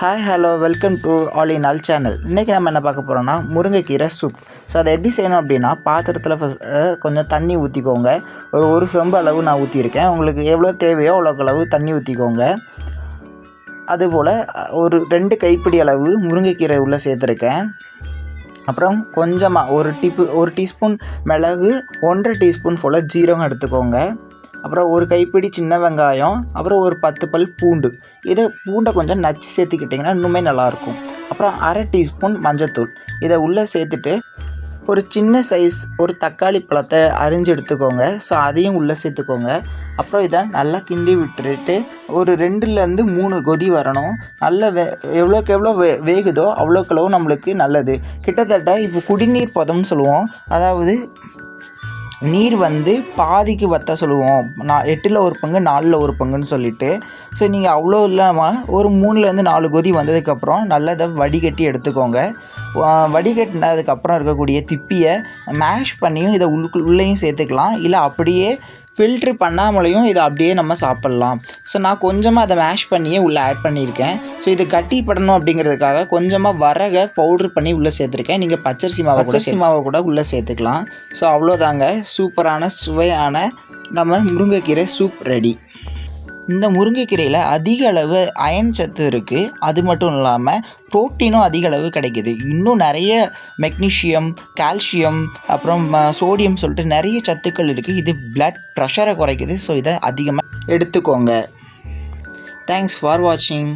Hi hello welcome to all in all channel இன்றைக்கி நம்ம என்ன பார்க்க போகிறோம்னா முருங்கைக்கீரை சூப் ஸோ அதை எப்படி செய்யணும் அப்படின்னா பாத்திரத்தில் ஃபஸ்ட் கொஞ்சம் தண்ணி ஊற்றிக்கோங்க ஒரு ஒரு சொம்பு அளவு நான் ஊற்றியிருக்கேன் உங்களுக்கு எவ்வளோ தேவையோ அவ்வளோக்கு அளவு தண்ணி ஊற்றிக்கோங்க அதுபோல் ஒரு ரெண்டு கைப்பிடி அளவு முருங்கைக்கீரை உள்ளே சேர்த்துருக்கேன். அப்புறம் கொஞ்சமாக ஒரு டிப்பு ஒரு டீஸ்பூன் மிளகு ஒன்றரை டீஸ்பூன் போல் ஜீரகம் எடுத்துக்கோங்க. அப்புறம் ஒரு கைப்பிடி சின்ன வெங்காயம் அப்புறம் ஒரு பத்து பல் பூண்டு. இதை பூண்டை கொஞ்சம் நச்சு சேர்த்துக்கிட்டிங்கன்னா இன்னுமே நல்லாயிருக்கும். அப்புறம் அரை டீஸ்பூன் மஞ்சத்தூள். இதை உள்ளே சேர்த்துட்டு ஒரு சின்ன சைஸ் ஒரு தக்காளி பழத்தை அரிஞ்சு எடுத்துக்கோங்க. ஸோ அதையும் உள்ளே சேர்த்துக்கோங்க. அப்புறம் இதை நல்லா கிண்டி விட்டுட்டு ஒரு ரெண்டுலேருந்து மூணு கொதி வரணும். நல்ல வே எவ்வளோக்கு எவ்வளோ வே வேகுதோ அவ்வளோக்கு அளவு நம்மளுக்கு நல்லது. கிட்டத்தட்ட இப்போ குடிநீர் பதம்னு சொல்லுவோம். அதாவது நீர் வந்து பாதிக்கு வத்த சொல்லுவோம். நான் எட்டில் ஒரு பங்கு நாலில் ஒரு பங்குன்னு சொல்லிட்டு. ஸோ நீங்கள் அவ்வளோ இல்லாமல் ஒரு மூணுலேருந்து நாலு கொதி வந்ததுக்கப்புறம் நல்லா இதை வடிகட்டி எடுத்துக்கோங்க. வடிகட்டினதுக்கப்புறம் இருக்கக்கூடிய திப்பியை மேஷ் பண்ணியும் இதை உள்ளுக்கு உள்ளேயும் சேர்த்துக்கலாம். இல்லை அப்படியே ஃபில்ட்ரு பண்ணாமலையும் இதை அப்படியே நம்ம சாப்பிட்லாம். ஸோ நான் கொஞ்சமாக அதை மேஷ் பண்ணியே உள்ளே ஆட் பண்ணியிருக்கேன். ஸோ இது கட்டி படணும் அப்படிங்கிறதுக்காக கொஞ்சமாக வரகை பவுட்ரு பண்ணி உள்ளே சேர்த்துருக்கேன். நீங்கள் பச்சரிசி மாவை பச்சரிசி மாவை கூட உள்ளே சேர்த்துக்கலாம். ஸோ அவ்வளோதாங்க. சூப்பரான சுவையான நம்ம முருங்கைக்கீரை சூப் ரெடி இந்த முருங்கைக்கீரையில் அதிக அளவு அயன் சத்து இருக்குது அது மட்டும் இல்லாமல் புரோட்டீனும் அதிக அளவு கிடைக்குது. இன்னும் நிறைய மெக்னீஷியம் கால்சியம் அப்புறம் சோடியம் சொல்லிட்டு நிறைய சத்துக்கள் இருக்குது இது பிளட் ப்ரெஷரை குறைக்குது. ஸோ இதை அதிகமாக எடுத்துக்கோங்க. தேங்க்ஸ் ஃபார் வாட்சிங்